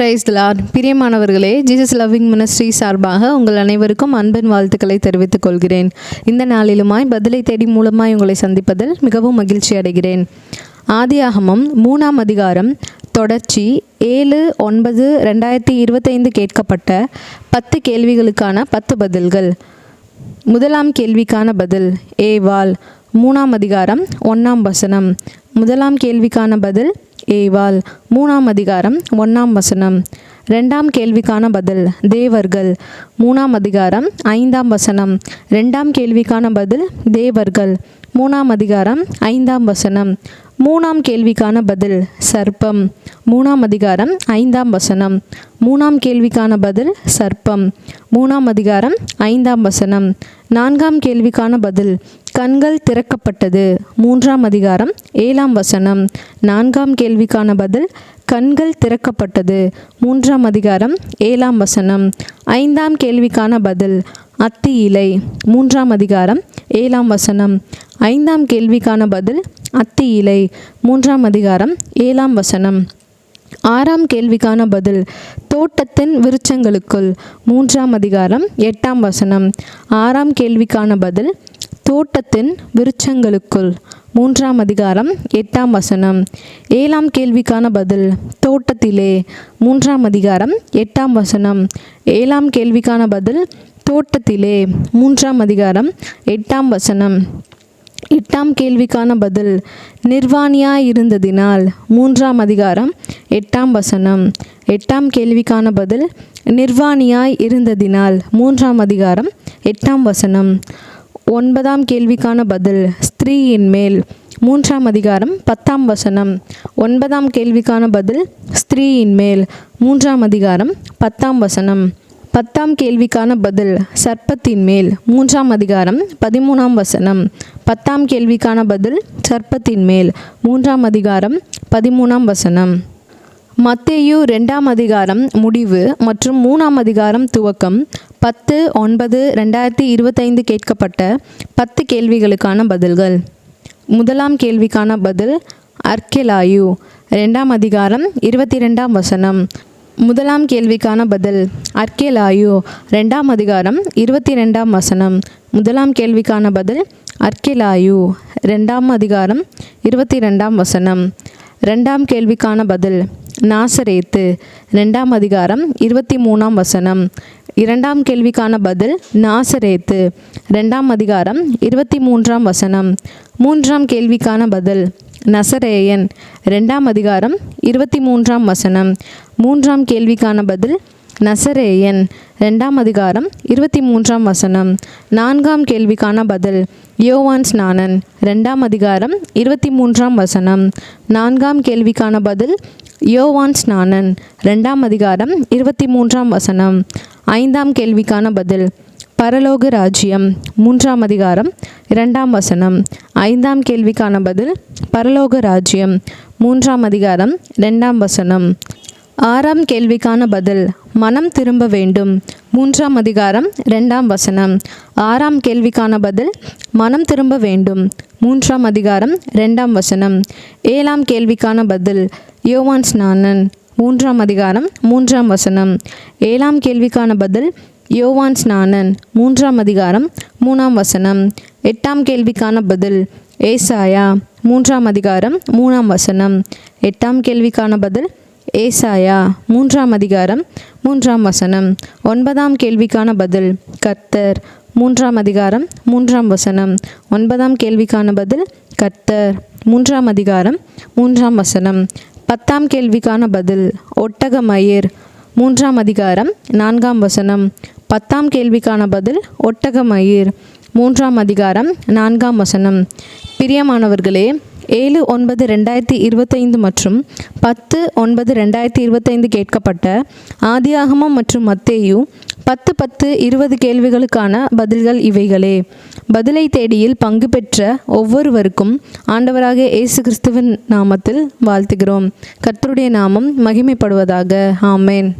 Price lord பிரியமானவர்களே Jesus loving ministry சார்பாக உங்கள் அனைவருக்கும் அன்பின் வாழ்த்துக்களை தெரிவித்துக் கொள்கிறேன். இந்த நாளிலுமாய் பதிலை தேடி மூலமாய் உங்களை சந்திப்பதில் மிகவும் மகிழ்ச்சி அடைகிறேன். ஆதியாகமம் மூணாம் அதிகாரம் தொடர்ச்சி ஏழு ஒன்பது ரெண்டாயிரத்தி இருபத்தைந்து கேட்கப்பட்ட பத்து கேள்விகளுக்கான பத்து பதில்கள். முதலாம் கேள்விக்கான பதில் ஏவாள் மூணாம் அதிகாரம் ஒன்றாம் வசனம். முதலாம் கேள்விக்கான பதில் ஏவாள். மூணாம் அதிகாரம் ஒன்றாம் வசனம். ரெண்டாம் கேள்விக்கான பதில் தேவர்கள். மூணாம் அதிகாரம் ஐந்தாம் வசனம். ரெண்டாம் கேள்விக்கான பதில் தேவர்கள். மூணாம் அதிகாரம் ஐந்தாம் வசனம். மூணாம் கேள்விக்கான பதில் சர்ப்பம். மூணாம் அதிகாரம் ஐந்தாம் வசனம். மூணாம் கேள்விக்கான பதில் சர்ப்பம். மூணாம் அதிகாரம் ஐந்தாம் வசனம். நான்காம் கேள்விக்கான பதில் கண்கள் திறக்கப்பட்டது. மூன்றாம் அதிகாரம் ஏழாம் வசனம். நான்காம் கேள்விக்கான பதில் கண்கள் திறக்கப்பட்டது. மூன்றாம் அதிகாரம் ஏழாம் வசனம். ஐந்தாம் கேள்விக்கான பதில் அத்தி இலை. மூன்றாம் அதிகாரம் ஏழாம் வசனம். ஐந்தாம் கேள்விக்கான பதில் அத்தி இலை. மூன்றாம் அதிகாரம் ஏழாம் வசனம். ஆறாம் கேள்விக்கான பதில் தோட்டத்தின் விருட்சங்களுக்குள். மூன்றாம் அதிகாரம் எட்டாம் வசனம். ஆறாம் கேள்விக்கான பதில் தோட்டத்தின் விருட்சங்களுக்குள். மூன்றாம் அதிகாரம் எட்டாம் வசனம். ஏழாம் கேள்விக்கான பதில் தோட்டத்திலே. மூன்றாம் அதிகாரம் எட்டாம் வசனம். ஏழாம் கேள்விக்கான பதில் தோட்டத்திலே. மூன்றாம் அதிகாரம் எட்டாம் வசனம். எட்டாம் கேள்விக்கான பதில் நிர்வாணியாய் இருந்ததினால் மூன்றாம் அதிகாரம் எட்டாம் வசனம். எட்டாம் கேள்விக்கான பதில் நிர்வாணியாய் இருந்ததினால் மூன்றாம் அதிகாரம் எட்டாம் வசனம். ஒன்பதாம் கேள்விக்கான பதில் ஸ்திரீயின் மேல். மூன்றாம் அதிகாரம் பத்தாம் வசனம். ஒன்பதாம் கேள்விக்கான பதில் ஸ்திரீயின் மேல். மூன்றாம் அதிகாரம் பத்தாம் வசனம். பத்தாம் கேள்விக்கான பதில் சர்ப்பத்தின் மேல். மூன்றாம் அதிகாரம் பதிமூணாம் வசனம். பத்தாம் கேள்விக்கான பதில் சர்ப்பத்தின் மேல். மூன்றாம் அதிகாரம் பதிமூணாம் வசனம். மத்தேயு ரெண்டாம் அதிகாரம் முடிவு மற்றும் மூணாம் அதிகாரம் துவக்கம். பத்து ஒன்பது ரெண்டாயிரத்தி இருபத்தைந்து கேட்கப்பட்ட பத்து கேள்விகளுக்கான பதில்கள். முதலாம் கேள்விக்கான பதில் அர்க்கெலாயு. ரெண்டாம் அதிகாரம் இருபத்தி ரெண்டாம் வசனம். முதலாம் கேள்விக்கான பதில் அர்க்கேலாயு. ரெண்டாம் அதிகாரம் இருபத்தி ரெண்டாம் வசனம். முதலாம் கேள்விக்கான பதில் அர்க்கேலாயு. ரெண்டாம் அதிகாரம் இருபத்தி ரெண்டாம் வசனம். ரெண்டாம் கேள்விக்கான பதில் நாசரேத்து ரெண்டாம் அதிகாரம் இருபத்தி மூணாம் வசனம். இரண்டாம் கேள்விக்கான பதில் நாசரேத்து. ரெண்டாம் அதிகாரம் இருபத்தி மூன்றாம் வசனம். மூன்றாம் கேள்விக்கான பதில் நசரேயன். ரெண்டாம் அதிகாரம் இருபத்தி மூன்றாம் வசனம். மூன்றாம் கேள்விக்கான பதில் நசரேயன் ரெண்டாம் அதிகாரம் இருபத்தி மூன்றாம் வசனம். நான்காம் கேள்விக்கான பதில் யோவான் ஸ்நானன் ரெண்டாம் அதிகாரம் இருபத்தி மூன்றாம் வசனம். நான்காம் கேள்விக்கான பதில் யோவான் ஸ்நானன் ரெண்டாம் அதிகாரம் இருபத்தி மூன்றாம் வசனம். ஐந்தாம் கேள்விக்கான பதில் பரலோக ராஜ்யம் மூன்றாம் அதிகாரம் இரண்டாம் வசனம். ஐந்தாம் கேள்விக்கான பதில் பரலோக ராஜ்யம் மூன்றாம் அதிகாரம் ரெண்டாம் வசனம். ஆறாம் கேள்விக்கான பதில் மனம் திரும்ப வேண்டும். மூன்றாம் அதிகாரம் ரெண்டாம் வசனம். ஆறாம் கேள்விக்கான பதில் மனம் திரும்ப வேண்டும். மூன்றாம் அதிகாரம் ரெண்டாம் வசனம். ஏழாம் கேள்விக்கான பதில் யோவான் ஸ்நானன். மூன்றாம் அதிகாரம் மூன்றாம் வசனம். ஏழாம் கேள்விக்கான பதில் யோவான் ஸ்நானன். மூன்றாம் அதிகாரம் மூணாம் வசனம். எட்டாம் கேள்விக்கான பதில் ஏசாயா. மூன்றாம் அதிகாரம் மூணாம் வசனம். எட்டாம் கேள்விக்கான பதில் ஏசாயா மூன்றாம் அதிகாரம் மூன்றாம் வசனம். ஒன்பதாம் கேள்விக்கான பதில் கர்த்தர். மூன்றாம் அதிகாரம் மூன்றாம் வசனம். ஒன்பதாம் கேள்விக்கான பதில் கர்த்தர். மூன்றாம் அதிகாரம் மூன்றாம் வசனம். பத்தாம் கேள்விக்கான பதில் ஒட்டகமயிர் மூன்றாம் அதிகாரம் நான்காம் வசனம். பத்தாம் கேள்விக்கான பதில் ஒட்டகமயிர் மூன்றாம் அதிகாரம் நான்காம் வசனம். பிரியமானவர்களே ஏழு ஒன்பது ரெண்டாயிரத்தி இருபத்தைந்து மற்றும் பத்து ஒன்பது ரெண்டாயிரத்தி இருபத்தைந்து கேட்கப்பட்ட ஆதியாகமம் மற்றும் மத்தேயு பத்து பத்து இருபது கேள்விகளுக்கான பதில்கள் இவைகளே. பதிலை தேடியில் பங்கு பெற்ற ஒவ்வொருவருக்கும் ஆண்டவராக இயேசு கிறிஸ்துவின் நாமத்தில் வாழ்த்துகிறோம். கர்த்தருடைய நாமம் மகிமைப்படுவதாக. ஆமேன்.